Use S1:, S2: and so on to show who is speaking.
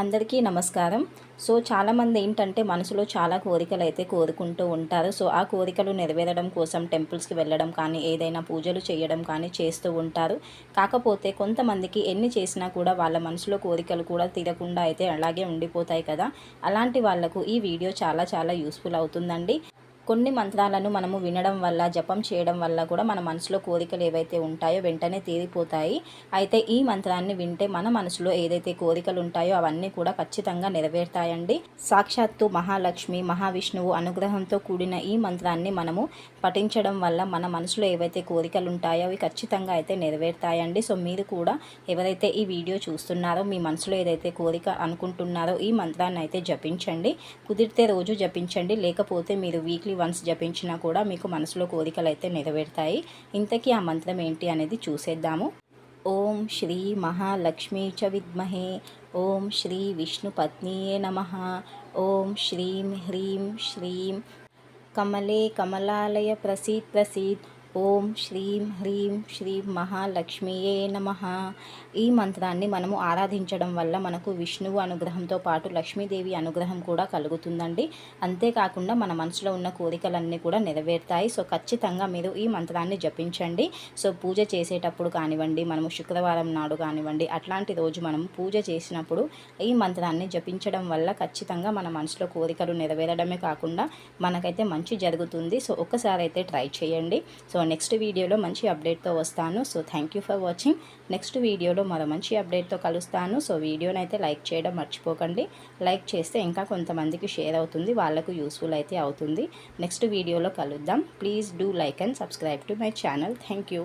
S1: అందరికీ నమస్కారం. సో చాలామంది ఏంటంటే మనసులో చాలా కోరికలు అయితే కోరుకుంటూ ఉంటారు. సో ఆ కోరికలు నెరవేరడం కోసం టెంపుల్స్కి వెళ్ళడం కానీ ఏదైనా పూజలు చేయడం కానీ చేస్తూ ఉంటారు. కాకపోతే కొంతమందికి ఎన్ని చేసినా కూడా వాళ్ళ మనసులో కోరికలు కూడా తీరకుండా అయితే అలాగే ఉండిపోతాయి కదా. అలాంటి వాళ్ళకు ఈ వీడియో చాలా చాలా యూస్ఫుల్ అవుతుందండి. కొన్ని మంత్రాలను మనము వినడం వల్ల జపం చేయడం వల్ల కూడా మన మనసులో కోరికలు ఏవైతే ఉంటాయో వెంటనే తీరిపోతాయి. అయితే ఈ మంత్రాన్ని వింటే మన మనసులో ఏదైతే కోరికలు ఉంటాయో అవన్నీ కూడా ఖచ్చితంగా నెరవేరుతాయండి. సాక్షాత్తు మహాలక్ష్మి మహావిష్ణువు అనుగ్రహంతో కూడిన ఈ మంత్రాన్ని మనము పఠించడం వల్ల మన మనసులో ఏవైతే కోరికలు ఉంటాయో అవి ఖచ్చితంగా అయితే నెరవేరుతాయండి. సో మీరు కూడా ఎవరైతే ఈ వీడియో చూస్తున్నారో మీ మనసులో ఏదైతే కోరిక అనుకుంటున్నారో ఈ మంత్రాన్ని అయితే జపించండి. కుదిరితే రోజు జపించండి. లేకపోతే మీరు వీక్లీ వన్స్ జపించినా కూడా మీకు మనసులో కోరికలు అయితే నెరవేరుతాయి. ఇంతకీ ఆ మంత్రం ఏంటి అనేది చూసేద్దాము. ఓం శ్రీ మహాలక్ష్మీ చ విద్మహే ఓం శ్రీ విష్ణు పత్నియే నమ ఓం శ్రీం హ్రీం శ్రీం కమలే కమలాలయ ప్రసీద్ ప్రసీద్ ఓం శ్రీం హ్రీం శ్రీం మహాలక్ష్మియే నమ. ఈ మంత్రాన్ని మనము ఆరాధించడం వల్ల మనకు విష్ణువు అనుగ్రహంతో పాటు లక్ష్మీదేవి అనుగ్రహం కూడా కలుగుతుందండి. అంతేకాకుండా మన మనసులో ఉన్న కోరికలన్నీ కూడా నెరవేరుతాయి. సో ఖచ్చితంగా మీరు ఈ మంత్రాన్ని జపించండి. సో పూజ చేసేటప్పుడు కానివ్వండి మనము శుక్రవారం నాడు కానివ్వండి అట్లాంటి రోజు మనం పూజ చేసినప్పుడు ఈ మంత్రాన్ని జపించడం వల్ల ఖచ్చితంగా మన మనసులో కోరికలు నెరవేరడమే కాకుండా మనకైతే మంచి జరుగుతుంది. సో ఒక్కసారి అయితే ట్రై చేయండి. సో నెక్స్ట్ వీడియోలో మంచి అప్డేట్తో వస్తాను. So thank you for watching next వీడియోలో మరో మంచి అప్డేట్తో కలుస్తాను. సో వీడియోనైతే అయితే లైక్ చేయడం మర్చిపోకండి. లైక్ చేస్తే ఇంకా కొంతమందికి షేర్ అవుతుంది. వాళ్ళకు యూస్ఫుల్ అయితే అవుతుంది. నెక్స్ట్ వీడియోలో కలుద్దాం. Please do like and subscribe to my channel thank you